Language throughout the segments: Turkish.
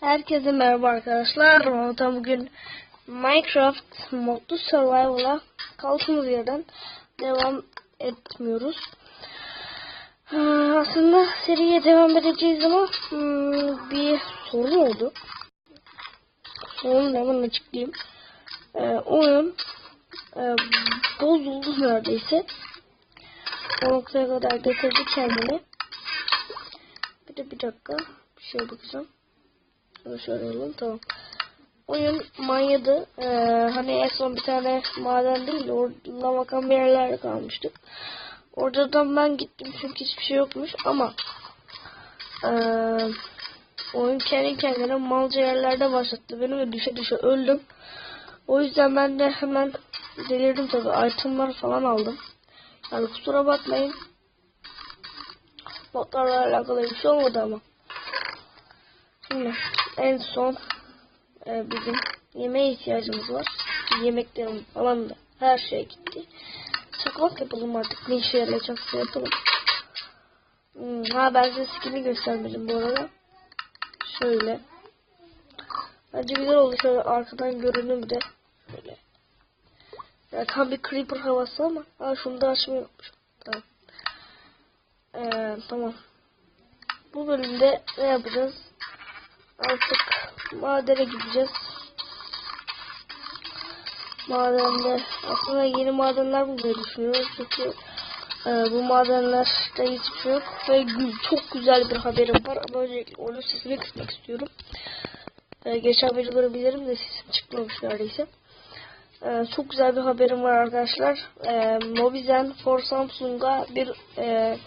Herkese merhaba arkadaşlar. Ramazan bugün Minecraft modlu survival'a kaldığımız yerden devam etmiyoruz. Ee, aslında seriye devam edeceğiz ama hmm, bir sorun oldu. Sorunu hemen açıklayayım. Ee, oyun e, bozuldu neredeyse. O noktaya kadar getirdi kendini. Bir de bir dakika bir şey bakacağım. Şöyle alalım tamam. Oyun manyadı. Ee, hani en son bir tane maden değil orada bakan bir yerlerde kalmıştık. Oradan ben gittim çünkü hiçbir şey yokmuş ama ee, oyun kendi kendine malca yerlerde başlattı. Benim de düşe düşe öldüm. O yüzden ben de hemen delirdim tabi. Itemlar falan aldım. Yani kusura bakmayın. Botlarla alakalı bir şey olmadı ama. Şimdi en son e, bizim yemeğe ihtiyacımız var. Yemeklerim falan da her şey gitti. Çakmak yapalım artık. Ne işe yarayacaksa yapalım. Hmm, ha ben size skin'i göstermedim bu arada. Şöyle. Bence güzel oldu. Şöyle arkadan görünüm de. Şöyle. Ya tam bir creeper havası ama. Ha şunu da açmayı. Tamam. Ee, tamam. Bu bölümde ne yapacağız? Artık madene gideceğiz. Madende aslında yeni madenler bulmayı düşünüyoruz. Çünkü e, bu madenlerde hiçbir şey yok. Ve çok güzel bir haberim var. Ama öncelikle onun sesini kısmak istiyorum. E, geçen videoları bilirim de sesim çıkmamış neredeyse. E, çok güzel bir haberim var arkadaşlar. E, Mobizen for Samsung'a bir e,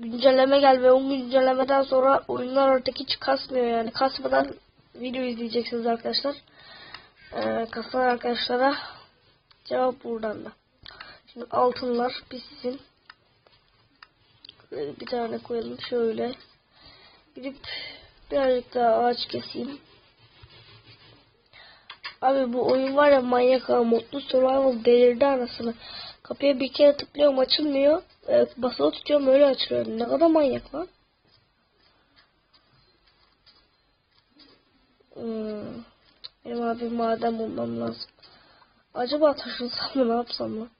güncelleme gel ve o güncellemeden sonra oyunlar artık hiç kasmıyor yani kasmadan video izleyeceksiniz arkadaşlar. Ee, kasan arkadaşlara cevap buradan da. Şimdi altınlar. Böyle bir tane koyalım şöyle. Gidip birazcık daha ağaç keseyim. Abi bu oyun var ya manyak ha modlu survival delirdi anasını. Kapıya bir kere tıklıyorum açılmıyor. E, basılı tutuyorum öyle açılıyor. Ne kadar manyak lan. Hmm. Benim abi maden bulmam lazım. Acaba taşınsam mı ne yapsam lan?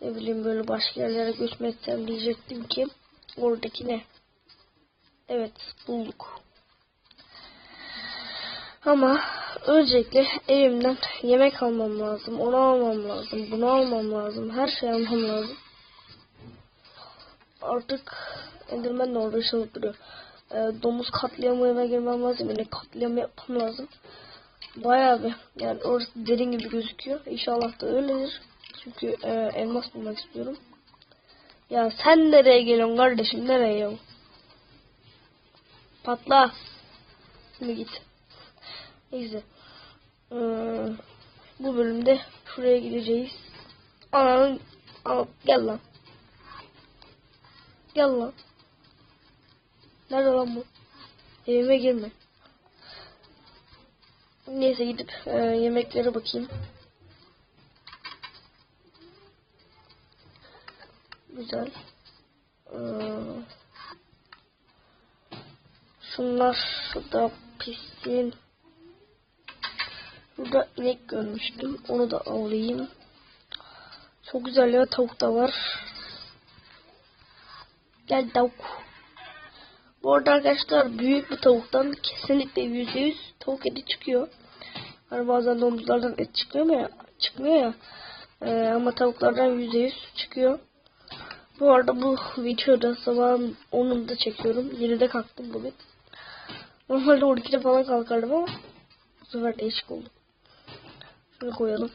Ne bileyim böyle başka yerlere göçmetsem diyecektim ki oradaki ne? Evet bulduk. Ama öncelikle evimden yemek almam lazım. Onu almam lazım. Bunu almam lazım. Her şeyi almam lazım. Artık Enderman de orada ışınlık duruyor. Ee, domuz katliamına girmem lazım. Yani katliam yapmam lazım. Bayağı bir yani orası derin gibi gözüküyor. İnşallah da öyledir. Çünkü e, elmas bulmak istiyorum. Ya sen nereye geliyorsun kardeşim? Nereye ya? Patla. Şimdi git. Neyse. Ee, bu bölümde şuraya gideceğiz. Ananın Aa, gel lan. Gel lan. Nerede lan bu? Evime girme. Neyse gidip e, yemeklere bakayım. Güzel. Ee, şunlar şurada pişsin. Burada inek görmüştüm. Onu da alayım. Çok güzel ya tavuk da var. Gel tavuk. Bu arada arkadaşlar büyük bir tavuktan kesinlikle yüzde yüz tavuk eti çıkıyor. Hani bazen domuzlardan et çıkıyor mu ya? Çıkmıyor ya. Ee, ama tavuklardan yüzde yüz çıkıyor. Bu arada bu videoda sabahın 10'unda çekiyorum. 7'de kalktım bugün. Normalde 12'de falan kalkardım ama bu sefer değişik oldu. Şunu koyalım.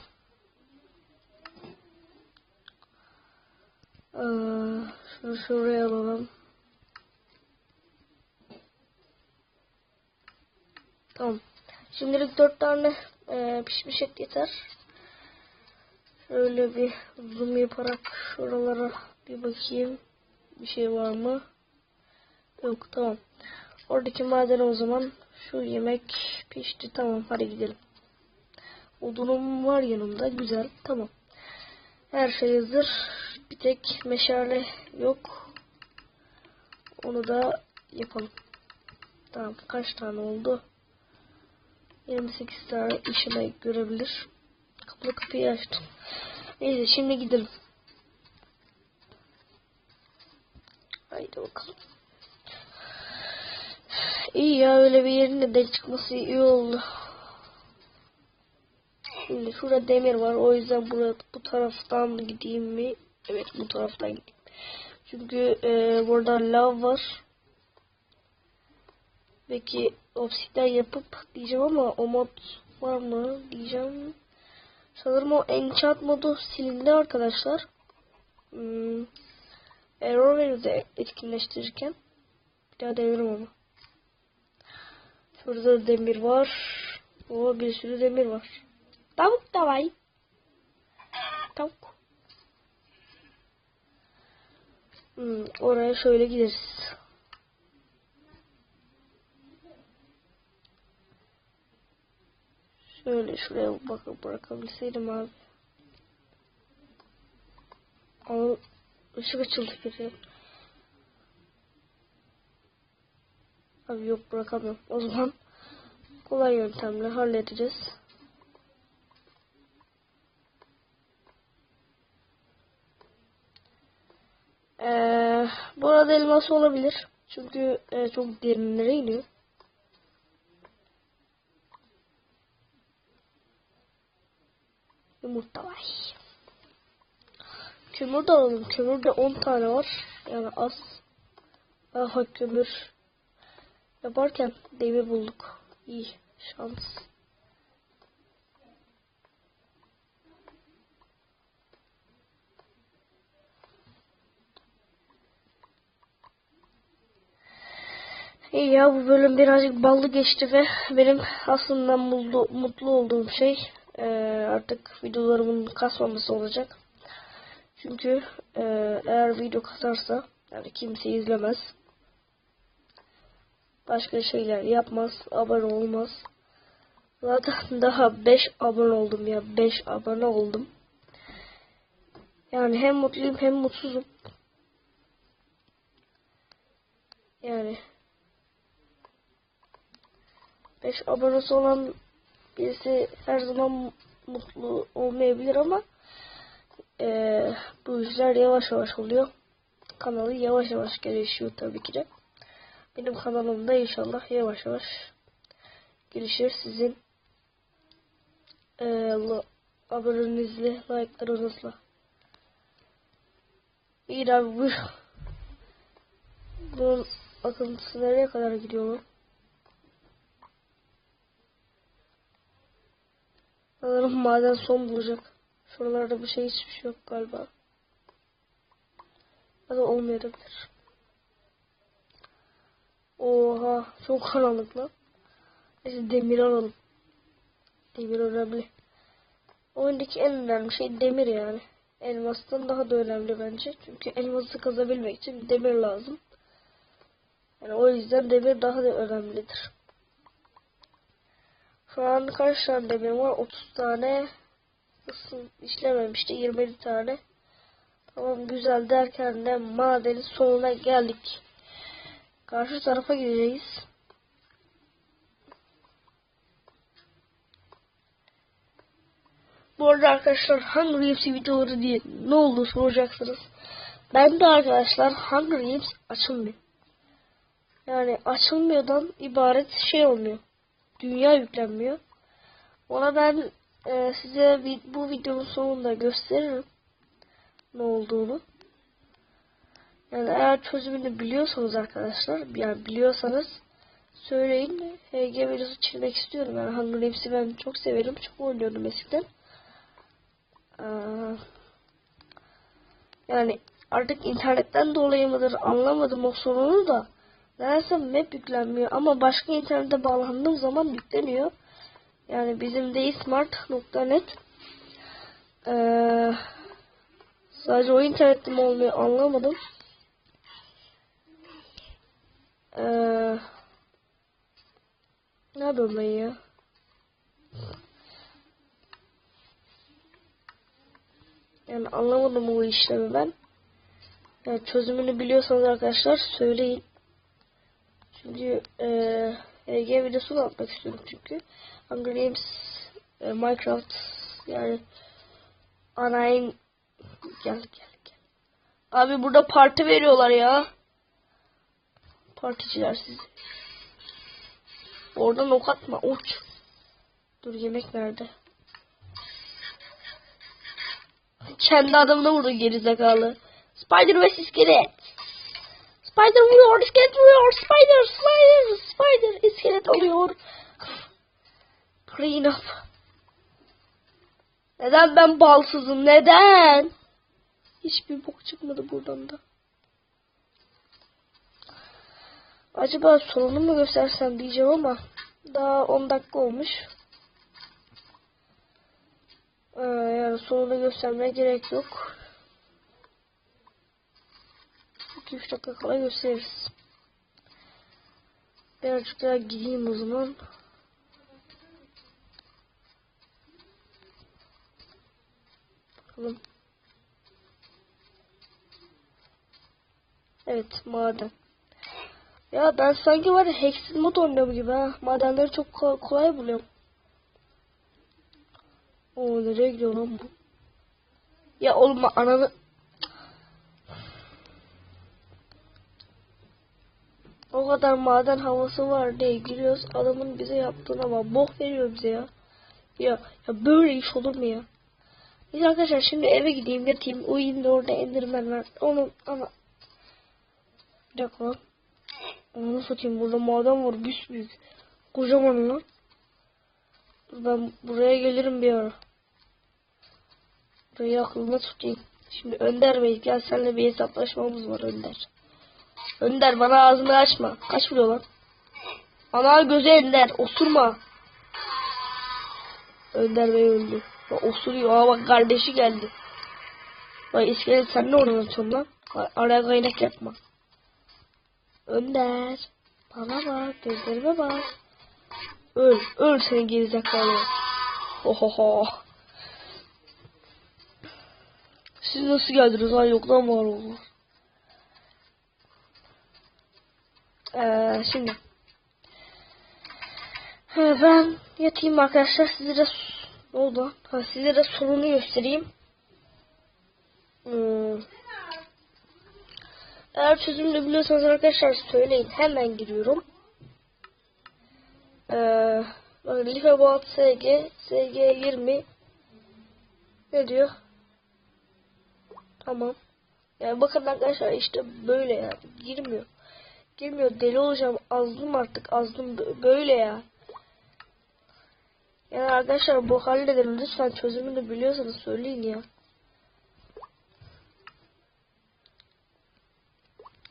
Ee, şunu şuraya alalım. Tamam. Şimdilik dört tane e, pişmiş et yeter. Şöyle bir zoom yaparak şuralara bir bakayım. Bir şey var mı? Yok tamam. Oradaki maden o zaman şu yemek pişti. Tamam hadi gidelim. Odunum var yanımda. Güzel. Tamam. Her şey hazır. Bir tek meşale yok. Onu da yapalım. Tamam kaç tane oldu? 28 tane işime görebilir. Kapı kapıyı açtım. Neyse şimdi gidelim. Haydi bakalım. İyi ya öyle bir yerin de çıkması iyi oldu. Şimdi şurada demir var. O yüzden burada bu taraftan gideyim mi? Evet bu taraftan gideyim. Çünkü e, burada lav var. Belki obsidyen yapıp diyeceğim ama o mod var mı diyeceğim. Sanırım o enchant modu silindi arkadaşlar. Hmm. Error verirdi etkinleştirirken. Bir daha denerim ama. Şurada demir var. O bir sürü demir var. Tavuk da var. Tavuk. Hmm, oraya şöyle gideriz. Şöyle şuraya bakıp bırakabilseydim abi. Ama ışık açıldı geri. Abi yok bırakamıyorum. O zaman kolay yöntemle halledeceğiz. Ee, burada elması olabilir. Çünkü e, çok derinlere iniyor. Yumurta var. Kömür de alalım. Kömür de 10 tane var. Yani az. Aha kömür. Yaparken demir bulduk. İyi. Şans. İyi ya bu bölüm birazcık ballı geçti ve benim aslında mutlu, mutlu olduğum şey e, artık videolarımın kasmaması olacak. Çünkü e, eğer video kasarsa yani kimse izlemez. Başka şeyler yapmaz, abone olmaz. Zaten daha 5 abone oldum ya 5 abone oldum. Yani hem mutluyum hem mutsuzum. Yani 5 abonesi olan birisi her zaman mutlu olmayabilir ama e, bu işler yavaş yavaş oluyor. Kanalı yavaş yavaş gelişiyor tabii ki de. Benim kanalımda inşallah yavaş yavaş gelişir. Sizin e, abonenizle, like'larınızla. İyi abi bu bunun akıntısı nereye kadar gidiyor mu? Sanırım maden son bulacak. Şuralarda bir şey hiçbir şey yok galiba. Ya da olmayabilir. Oha çok karanlık lan. Neyse demir alalım. Demir önemli. Oyundaki en önemli şey demir yani. Elmastan daha da önemli bence. Çünkü elması kazabilmek için demir lazım. Yani o yüzden demir daha da önemlidir. Şu an kaç tane demir var? 30 tane. Isın işlememişti. 27 tane. Tamam güzel derken de madenin sonuna geldik. Karşı tarafa gideceğiz. Bu arada arkadaşlar Hunger Games videoları diye ne oldu soracaksınız. Ben de arkadaşlar Hunger Games açılmıyor. Yani açılmıyordan ibaret şey olmuyor. Dünya yüklenmiyor. Ona ben e, size bu videonun sonunda gösteririm. Ne olduğunu. Yani eğer çözümünü biliyorsanız arkadaşlar, yani biliyorsanız söyleyin. HG videosu çekmek istiyorum. Yani Hunger Games'i ben çok severim. Çok oynuyordum eskiden. Ee, yani artık internetten dolayı mıdır anlamadım o sorunu da. Nedense map yüklenmiyor ama başka internete bağlandığım zaman yükleniyor. Yani bizim smart.net ee, sadece o internette mi olmuyor anlamadım. Ee, ne yapıyorum ben ya? Yani anlamadım bu işlemi ben. Yani çözümünü biliyorsanız arkadaşlar söyleyin. Şimdi eee EG videosunu atmak istiyorum çünkü. Hunger Games e, Minecraft yani anayın gel gel gel. Abi burada parti veriyorlar ya. Particiler sizi. Oradan ok atma uç. Dur yemek nerede? Kendi adamına vurdu gerizekalı. Spider ve iskelet. Spider vuruyor, iskelet vuruyor. Spider, spider, spider, iskelet alıyor. Clean up. Neden ben balsızım? Neden? Hiçbir bok çıkmadı buradan da. Acaba sonunu mu göstersem diyeceğim ama daha 10 dakika olmuş. Ee, yani sonunu göstermeye gerek yok. 2-3 dakika kala gösteririz. Birazcık daha gideyim o zaman. Bakalım. Evet maden. Ya ben sanki var ya Hexed mod oynuyorum gibi ha. Madenleri çok ko- kolay buluyorum. Oo nereye gidiyor lan bu? Ya oğlum ananı... O kadar maden havası var diye giriyoruz. Adamın bize yaptığına bak. Bok veriyor bize ya. Ya, ya böyle iş olur mu ya? Neyse arkadaşlar şimdi eve gideyim yatayım. Uyuyayım da orada endirmen var. Onu ama... Bir dakika. Onu satayım. Burada maden var. Büyük. Kocaman lan. Ben buraya gelirim bir ara. Burayı aklımda tutayım. Şimdi Önder Bey gel seninle bir hesaplaşmamız var Önder. Önder bana ağzını açma. Kaç vuruyor lan? Ana göze Önder. Osurma. Önder Bey öldü. Bak osuruyor. Aa bak kardeşi geldi. Bak iskelet sen ne oradan atıyorsun lan? Araya kaynak yapma. Önder. Bana bak. Gözlerime bak. Öl. Öl seni gerizekalı. Ohoho. Siz nasıl geldiniz? Ay yoktan var oldu. Ee, şimdi. Ben yatayım arkadaşlar. Size de ne oldu? Ha, size de sonunu göstereyim. Hmm. Eğer çözümünü biliyorsanız arkadaşlar söyleyin. Hemen giriyorum. Ee, bakın Life About SG SG 20 ne diyor? Tamam. Yani bakın arkadaşlar işte böyle yani. Girmiyor. Girmiyor. Deli olacağım. Azdım artık. Azdım. Böyle ya. Yani arkadaşlar bu halledelim. Lütfen çözümünü biliyorsanız söyleyin ya.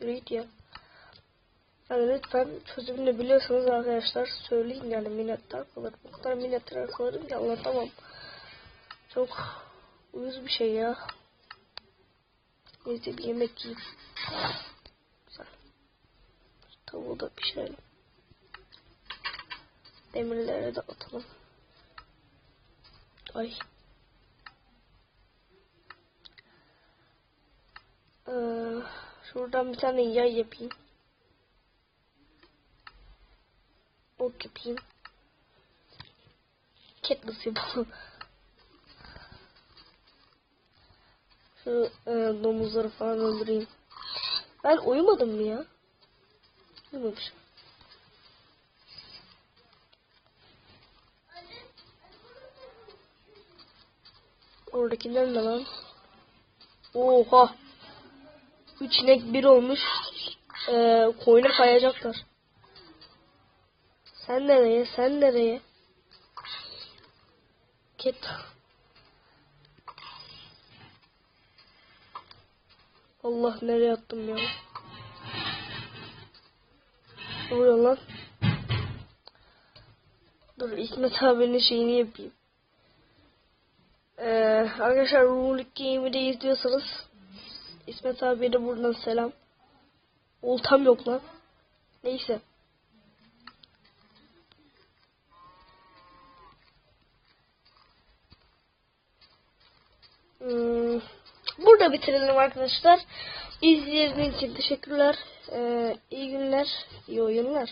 Read ya. Yani lütfen çözümünü biliyorsanız arkadaşlar söyleyin yani minnettar kalırım. O kadar minnettar kalırım ki anlatamam. Çok uyuz bir şey ya. Neyse bir yemek yiyeyim. Tavuğu da pişirelim. Demirleri de atalım. Ay. Ee, şuradan bir tane yay yapayım. Ok yapayım. Katniss yapalım. Şu e, domuzları falan öldüreyim. Ben uyumadım mı ya? Uyumamışım. Oradakiler ne lan? Oha. Üç inek bir olmuş. Ee, koyuna kayacaklar. Sen nereye? Sen nereye? Ket. Allah nereye attım ya? Ne oluyor lan? Dur İsmet abinin şeyini yapayım. Ee, arkadaşlar Rulik Game'i de izliyorsanız İsmet abiye de buradan selam. Oltam yok lan. Neyse. Hmm, burada bitirelim arkadaşlar. İzlediğiniz için teşekkürler. Ee, iyi günler, iyi oyunlar.